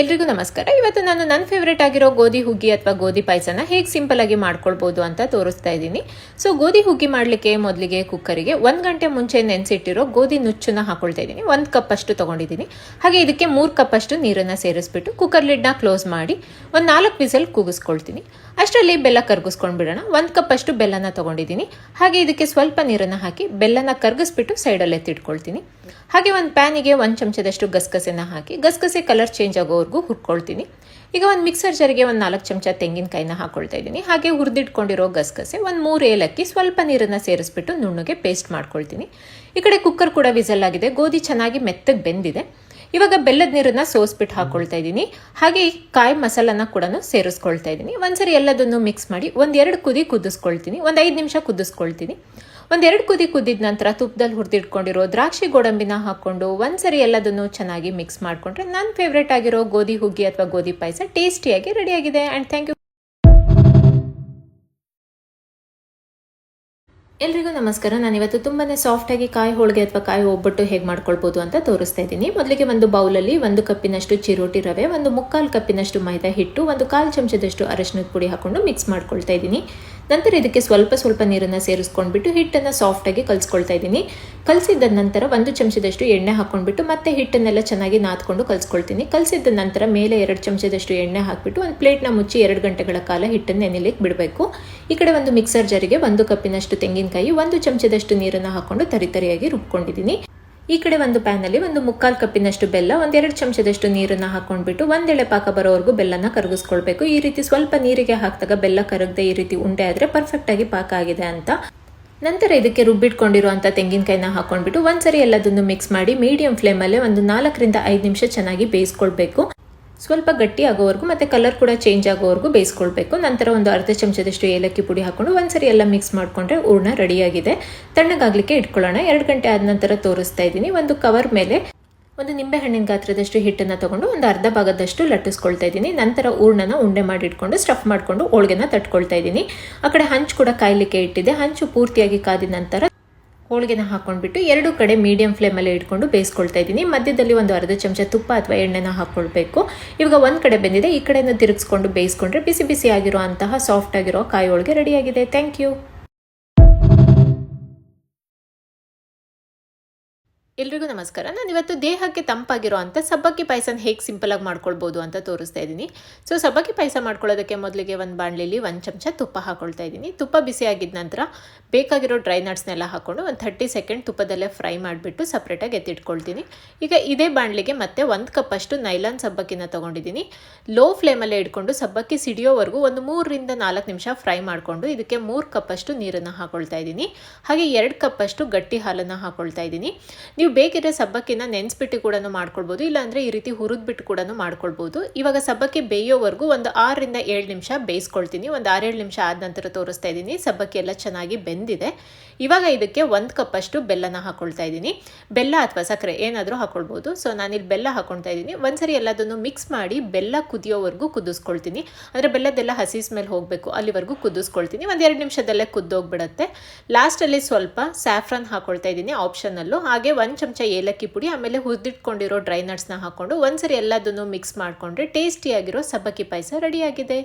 ಎಲ್ರಿಗೂ ನಮಸ್ಕಾರ. ಇವತ್ತು ನಾನು ನನ್ನ ಫೇವ್ರೇಟ್ ಆಗಿರೋ ಗೋಧಿ ಹುಗ್ಗಿ ಅಥವಾ ಗೋಧಿ ಪಾಯಸನ ಹೇಗೆ ಸಿಂಪಲ್ ಆಗಿ ಮಾಡ್ಕೊಳ್ಬೋದು ಅಂತ ತೋರಿಸ್ತಾ ಇದ್ದೀನಿ. ಸೊ ಗೋಧಿ ಹುಗ್ಗಿ ಮಾಡಲಿಕ್ಕೆ ಮೊದಲಿಗೆ ಕುಕ್ಕರಿಗೆ ಒಂದು ಗಂಟೆ ಮುಂಚೆ ನೆನೆಸಿಟ್ಟಿರೋ ಗೋಧಿ ನುಚ್ಚನ್ನ ಹಾಕೊಳ್ತಾ ಇದ್ದೀನಿ. ಒಂದು ಕಪ್ ಅಷ್ಟು ತೊಗೊಂಡಿದ್ದೀನಿ. ಹಾಗೆ ಇದಕ್ಕೆ ಮೂರು ಕಪ್ ಅಷ್ಟು ನೀರನ್ನು ಸೇರಿಸ್ಬಿಟ್ಟು ಕುಕ್ಕರ್ ಲಿಡ್ನ ಕ್ಲೋಸ್ ಮಾಡಿ ಒಂದು ನಾಲ್ಕು ವಿಸಲ್ ಕೂಗಿಸ್ಕೊಳ್ತೀನಿ. ಅಷ್ಟರಲ್ಲಿ ಬೆಲ್ಲ ಕರ್ಗಿಸ್ಕೊಂಡು ಬಿಡೋಣ ಒಂದು ಕಪ್ ಅಷ್ಟು ಬೆಲ್ಲನ ತೊಗೊಂಡಿದ್ದೀನಿ. ಹಾಗೆ ಇದಕ್ಕೆ ಸ್ವಲ್ಪ ನೀರನ್ನು ಹಾಕಿ ಬೆಲ್ಲನ ಕರ್ಗಿಸ್ಬಿಟ್ಟು ಸೈಡಲ್ಲಿ ಎತ್ತಿಟ್ಕೊಳ್ತೀನಿ. ಹಾಗೆ ಒಂದು ಪ್ಯಾನಿಗೆ ಒಂದು ಚಮಚದಷ್ಟು ಗಸಗಸೆನ ಹಾಕಿ ಗಸಗಸೆ ಕಲರ್ ಚೇಂಜ್ ಆಗೋವರೆಗೂ ಹುರ್ಕೊಳ್ತೀನಿ ಈಗ ಒಂದು ಮಿಕ್ಸರ್ ಜರಿಗೆ ಒಂದು ನಾಲ್ಕು ಚಮಚ ತೆಂಗಿನಕಾಯಿನ ಹಾಕೊಳ್ತಾ ಇದ್ದೀನಿ. ಹಾಗೆ ಹುರಿದಿಟ್ಕೊಂಡಿರೋ ಗಸಗಸೆ ಒಂದು ಮೂರು ಏಲಕ್ಕಿ ಸ್ವಲ್ಪ ನೀರನ್ನು ಸೇರಿಸ್ಬಿಟ್ಟು ನುಣ್ಣಗೆ ಪೇಸ್ಟ್ ಮಾಡ್ಕೊಳ್ತೀನಿ. ಈ ಕಡೆ ಕುಕ್ಕರ್ ಕೂಡ ವಿಸಲ್ ಆಗಿದೆ. ಗೋಧಿ ಚೆನ್ನಾಗಿ ಮೆತ್ತಗೆ ಬೆಂದಿದೆ. ಇವಾಗ ಬೆಲ್ಲದ ನೀರನ್ನು ಸೋಸ್ಬಿಟ್ಟು ಹಾಕೊಳ್ತಾ ಇದ್ದೀನಿ. ಹಾಗೆ ಕಾಯಿ ಮಸಾಲನ ಕೂಡ ಸೇರಿಸ್ಕೊಳ್ತಾ ಇದ್ದೀನಿ. ಒಂದ್ಸರಿ ಎಲ್ಲದನ್ನು ಮಿಕ್ಸ್ ಮಾಡಿ ಒಂದೆರಡು ಕುದಿ ಕುದಿಸ್ಕೊಳ್ತೀನಿ. ಒಂದು ಐದು ನಿಮಿಷ ಕುದಿಸ್ಕೊಳ್ತೀನಿ. ಒಂದೆರಡು ಕುದಿ ಕುದ್ದಿದ ನಂತರ ತುಪ್ಪದಲ್ಲಿ ಹುರಿದಿಟ್ಕೊಂಡಿರೋ ದ್ರಾಕ್ಷಿ ಗೋಡಂಬಿನ ಹಾಕ್ಕೊಂಡು ಒಂದ್ಸರಿ ಎಲ್ಲದನ್ನು ಚೆನ್ನಾಗಿ ಮಿಕ್ಸ್ ಮಾಡಿಕೊಂಡ್ರೆ ನನ್ನ ಫೇವ್ರೇಟ್ ಆಗಿರೋ ಗೋಧಿ ಹುಗ್ಗಿ ಅಥವಾ ಗೋಧಿ ಪಾಯಸ ಟೇಸ್ಟಿಯಾಗಿ ರೆಡಿಯಾಗಿದೆ ಆ್ಯಂಡ್ ಥ್ಯಾಂಕ್ ಯು ಎಲ್ರಿಗೂ ನಮಸ್ಕಾರ. ನಾನು ತುಂಬಾನೇ ಸಾಫ್ಟ್ ಆಗಿ ಕಾಯಿ ಹೋಳಿಗೆ ಅಥವಾ ಕಾಯಿ ಒಬ್ಬಟ್ಟು ಹೇಗೆ ಮಾಡ್ಕೊಳ್ಬೋದು ಅಂತ ತೋರಿಸ್ತಾ ಇದ್ದೀನಿ. ಮೊದಲಿಗೆ ಒಂದು ಬೌಲಲ್ಲಿ ಒಂದು ಕಪ್ಪಿನಷ್ಟು ಚಿರೋಟಿ ರವೆ, ಒಂದು ಮುಕ್ಕಾಲು ಕಪ್ಪಿನಷ್ಟು ಮೈದಾ ಹಿಟ್ಟು, ಒಂದು ಕಾಲು ಚಮಚದಷ್ಟು ಅರಶಿನದ ಪುಡಿ ಹಾಕೊಂಡು ಮಿಕ್ಸ್ ಮಾಡ್ಕೊಳ್ತಾ ಇದ್ದೀನಿ. ನಂತರ ಇದಕ್ಕೆ ಸ್ವಲ್ಪ ಸ್ವಲ್ಪ ನೀರನ್ನು ಸೇರಿಸ್ಕೊಂಡ್ಬಿಟ್ಟು ಹಿಟ್ಟನ್ನು ಸಾಫ್ಟಾಗಿ ಕಲ್ಸ್ಕೊಳ್ತಾ ಇದ್ದೀನಿ. ಕಲಸಿದ ನಂತರ ಒಂದು ಚಮಚದಷ್ಟು ಎಣ್ಣೆ ಹಾಕೊಂಡ್ಬಿಟ್ಟು ಮತ್ತೆ ಹಿಟ್ಟನ್ನೆಲ್ಲ ಚೆನ್ನಾಗಿ ನಾದ್ಕೊಂಡು ಕಲ್ಸ್ಕೊಳ್ತೀನಿ. ಕಲಸಿದ ನಂತರ ಮೇಲೆ ಎರಡು ಚಮಚದಷ್ಟು ಎಣ್ಣೆ ಹಾಕಿಬಿಟ್ಟು ಒಂದು ಪ್ಲೇಟ್ನ ಮುಚ್ಚಿ ಎರಡು ಗಂಟೆಗಳ ಕಾಲ ಹಿಟ್ಟನ್ನು ನೆನೆಲಿಕ್ಕೆ ಬಿಡಬೇಕು. ಈ ಕಡೆ ಒಂದು ಮಿಕ್ಸರ್ ಜರಿಗೆ ಒಂದು ಕಪ್ಪಿನಷ್ಟು ತೆಂಗಿನಕಾಯಿ ಒಂದು ಚಮಚದಷ್ಟು ನೀರನ್ನು ಹಾಕೊಂಡು ತರಿತರಿಯಾಗಿ ರುಬ್ಕೊಂಡಿದ್ದೀನಿ. ಈ ಕಡೆ ಒಂದು ಪ್ಯಾನಲ್ಲಿ ಒಂದು ಮುಕ್ಕಾಲು ಕಪ್ಪಿನಷ್ಟು ಬೆಲ್ಲ, ಒಂದೆರಡು ಚಮಚದಷ್ಟು ನೀರನ್ನು ಹಾಕೊಂಡ್ಬಿಟ್ಟು ಒಂದೆಳೆ ಪಾಕ ಬರೋವರೆಗೂ ಬೆಲ್ಲನ ಕರಗಿಸ್ಕೊಳ್ಬೇಕು. ಈ ರೀತಿ ಸ್ವಲ್ಪ ನೀರಿಗೆ ಹಾಕಿದಾಗ ಬೆಲ್ಲ ಕರಗದೆ ಈ ರೀತಿ ಉಂಡೆ ಆದರೆ ಪರ್ಫೆಕ್ಟಾಗಿ ಪಾಕ ಆಗಿದೆ ಅಂತ. ನಂತರ ಇದಕ್ಕೆ ರುಬ್ಬಿಟ್ಕೊಂಡಿರುವಂಥ ತೆಂಗಿನಕಾಯಿನ ಹಾಕೊಂಡ್ಬಿಟ್ಟು ಒಂದ್ಸರಿ ಎಲ್ಲದನ್ನು ಮಿಕ್ಸ್ ಮಾಡಿ ಮೀಡಿಯಂ ಫ್ಲೇಮಲ್ಲೇ ಒಂದು ನಾಲ್ಕರಿಂದ ಐದು ನಿಮಿಷ ಚೆನ್ನಾಗಿ ಬೇಯಿಸ್ಕೊಳ್ಬೇಕು. ಸ್ವಲ್ಪ ಗಟ್ಟಿ ಆಗೋವರೆಗೂ ಮತ್ತು ಕಲರ್ ಕೂಡ ಚೇಂಜ್ ಆಗೋವರೆಗೂ ಬೇಯಿಸ್ಕೊಳ್ಬೇಕು. ನಂತರ ಒಂದು ಅರ್ಧ ಚಮಚದಷ್ಟು ಏಲಕ್ಕಿ ಪುಡಿ ಹಾಕೊಂಡು ಒಂದ್ಸರಿ ಎಲ್ಲ ಮಿಕ್ಸ್ ಮಾಡಿಕೊಂಡ್ರೆ ಹೂರ್ಣ ರೆಡಿಯಾಗಿದೆ. ತಣ್ಣಗಾಗಲಿಕ್ಕೆ ಇಟ್ಕೊಳ್ಳೋಣ. ಎರಡು ಗಂಟೆ ಆದ ನಂತರ ತೋರಿಸ್ತಾ ಇದ್ದೀನಿ. ಒಂದು ಕವರ್ ಮೇಲೆ ಒಂದು ನಿಂಬೆಹಣ್ಣಿನ ಗಾತ್ರದಷ್ಟು ಹಿಟ್ಟನ್ನು ತಗೊಂಡು ಒಂದು ಅರ್ಧ ಭಾಗದಷ್ಟು ಲಟ್ಟಿಸ್ಕೊಳ್ತಾ ಇದ್ದೀನಿ. ನಂತರ ಹೂರ್ಣನ ಉಂಡೆ ಮಾಡಿಟ್ಕೊಂಡು ಸ್ಟಫ್ ಮಾಡಿಕೊಂಡು ಹೋಳಿಗೆನ ತಟ್ಕೊಳ್ತಾ ಇದ್ದೀನಿ. ಆ ಕಡೆ ಹಂಚು ಕೂಡ ಕಾಯಲಿಕ್ಕೆ ಇಟ್ಟಿದೆ ಹಂಚು ಪೂರ್ತಿಯಾಗಿ ಕಾದಿದ ನಂತರ ಹೋಳಿಗೆನ ಹಾಕ್ಕೊಂಡ್ಬಿಟ್ಟು ಎರಡು ಕಡೆ ಮೀಡಿಯಂ ಫ್ಲೇಮಲ್ಲಿ ಇಟ್ಕೊಂಡು ಬೇಯಿಸ್ಕೊಳ್ತಾ ಇದ್ದೀನಿ. ಮಧ್ಯದಲ್ಲಿ ಒಂದು ಅರ್ಧ ಚಮಚ ತುಪ್ಪ ಅಥವಾ ಎಣ್ಣೆನ ಹಾಕ್ಕೊಳ್ಬೇಕು ಇವಾಗ ಒಂದು ಕಡೆ ಬೆಂದಿದೆ, ಈ ಕಡೆಯನ್ನು ತಿರುಗಿಸ್ಕೊಂಡು ಬೇಯಿಸ್ಕೊಂಡ್ರೆ ಬಿಸಿ ಬಿಸಿ ಆಗಿರೋ ಅಂತಹ ಸಾಫ್ಟ್ ಆಗಿರೋ ಕಾಯಿ ಹೋಳಿಗೆ ರೆಡಿಯಾಗಿದೆ ಥ್ಯಾಂಕ್ ಯು ಎಲ್ರಿಗೂ ನಮಸ್ಕಾರ. ನಾನು ಇವತ್ತು ದೇಹಕ್ಕೆ ತಂಪಾಗಿರೋ ಅಂಥ ಸಬ್ಬಕ್ಕಿ ಪಾಯಸನ ಹೇಗೆ ಸಿಂಪಲಾಗಿ ಮಾಡ್ಕೊಳ್ಬೋದು ಅಂತ ತೋರಿಸ್ತಾ ಇದ್ದೀನಿ. ಸೊ ಸಬ್ಬಕ್ಕಿ ಪಾಯಸ ಮಾಡ್ಕೊಳ್ಳೋದಕ್ಕೆ ಮೊದಲಿಗೆ ಒಂದು ಬಾಣಲಿಲಿ ಒಂದು ಚಮಚ ತುಪ್ಪ ಹಾಕೊಳ್ತಾ ಇದ್ದೀನಿ. ತುಪ್ಪ ಬಿಸಿ ಆಗಿದ ನಂತರ ಬೇಕಾಗಿರೋ ಡ್ರೈ ನಟ್ಸ್ನೆಲ್ಲ ಹಾಕ್ಕೊಂಡು ಒಂದು ಥರ್ಟಿ ಸೆಕೆಂಡ್ ತುಪ್ಪದಲ್ಲೇ ಫ್ರೈ ಮಾಡಿಬಿಟ್ಟು ಸಪ್ರೇಟಾಗಿ ಎತ್ತಿಟ್ಕೊಳ್ತೀನಿ. ಈಗ ಇದೇ ಬಾಣಲಿಗೆ ಮತ್ತೆ ಒಂದು ಕಪ್ಪಷ್ಟು ನೈಲಾನ್ ಸಬ್ಬಕ್ಕಿನ ತೊಗೊಂಡಿದ್ದೀನಿ. ಲೋ ಫ್ಲೇಮಲ್ಲೇ ಇಟ್ಕೊಂಡು ಸಬ್ಬಕ್ಕಿ ಸಿಡಿಯೋವರೆಗೂ ಒಂದು ಮೂರರಿಂದ ನಾಲ್ಕು ನಿಮಿಷ ಫ್ರೈ ಮಾಡಿಕೊಂಡು ಇದಕ್ಕೆ ಮೂರು ಕಪ್ಪಷ್ಟು ನೀರನ್ನು ಹಾಕೊಳ್ತಾ ಇದ್ದೀನಿ. ಹಾಗೆ ಎರಡು ಕಪ್ಪಷ್ಟು ಗಟ್ಟಿ ಹಾಲನ್ನು ಹಾಕೊಳ್ತಾ ಇದ್ದೀನಿ. ನೀವು ಬೇಕಿದ್ರೆ ಸಬ್ಬಕ್ಕಿನ ನೆನೆಸ್ಬಿಟ್ಟು ಕೂಡ ಮಾಡ್ಕೊಳ್ಬೋದು, ಇಲ್ಲಾಂದರೆ ಈ ರೀತಿ ಹುರಿದ್ಬಿಟ್ಟು ಕೂಡ ಮಾಡ್ಕೊಳ್ಬೋದು. ಇವಾಗ ಸಬ್ಬಕ್ಕಿ ಬೇಯೋವರೆಗೂ ಒಂದು ಆರರಿಂದ ಏಳು ನಿಮಿಷ ಬೇಯಿಸ್ಕೊಳ್ತೀನಿ. ಒಂದು ಆರೇಳು ನಿಮಿಷ ಆದ ನಂತರ ತೋರಿಸ್ತಾ ಇದ್ದೀನಿ. ಸಬ್ಬಕ್ಕಿ ಎಲ್ಲ ಚೆನ್ನಾಗಿ ಬೆಂದಿದೆ. ಇವಾಗ ಇದಕ್ಕೆ ಒಂದು ಕಪ್ಪಷ್ಟು ಬೆಲ್ಲನ ಹಾಕ್ಕೊಳ್ತಾ ಇದ್ದೀನಿ. ಬೆಲ್ಲ ಅಥವಾ ಸಕ್ಕರೆ ಏನಾದರೂ ಹಾಕ್ಕೊಳ್ಬೋದು ಸೊ ನಾನಿಲ್ಲಿ ಬೆಲ್ಲ ಹಾಕ್ಕೊಳ್ತಾ ಇದ್ದೀನಿ. ಒಂದ್ಸರಿ ಎಲ್ಲದನ್ನು ಮಿಕ್ಸ್ ಮಾಡಿ ಬೆಲ್ಲ ಕುದಿಯೋವರೆಗೂ ಕುದಿಸ್ಕೊಳ್ತೀನಿ. ಅಂದರೆ ಬೆಲ್ಲದೆಲ್ಲ ಹಸಿ ಸ್ಮೆಲ್ ಹೋಗಬೇಕು, ಅಲ್ಲಿವರೆಗೂ ಕುದಿಸ್ಕೊಳ್ತೀನಿ. ಒಂದು ಎರಡು ನಿಮಿಷದಲ್ಲೇ ಕುದ್ದೋಗ್ಬಿಡುತ್ತೆ. ಲಾಸ್ಟಲ್ಲಿ ಸ್ವಲ್ಪ ಸ್ಯಾಫ್ರನ್ ಹಾಕ್ಕೊಳ್ತಾ ಇದ್ದೀನಿ ಆಪ್ಷನಲ್ಲೂ ಹಾಗೆ ಚಮಚ ಏಲಕ್ಕಿ ಪುಡಿ, ಆಮೇಲೆ ಹುರಿದಿಟ್ಕೊಂಡಿರೋ ಡ್ರೈ ನಟ್ಸ್ನ ಹಾಕ್ಕೊಂಡು ಒಂದ್ಸರಿ ಎಲ್ಲದನ್ನು ಮಿಕ್ಸ್ ಮಾಡಿಕೊಂಡ್ರೆ ಟೇಸ್ಟಿಯಾಗಿರೋ ಸಬ್ಬಕ್ಕಿ ಪಾಯಸ ರೆಡಿಯಾಗಿದೆ.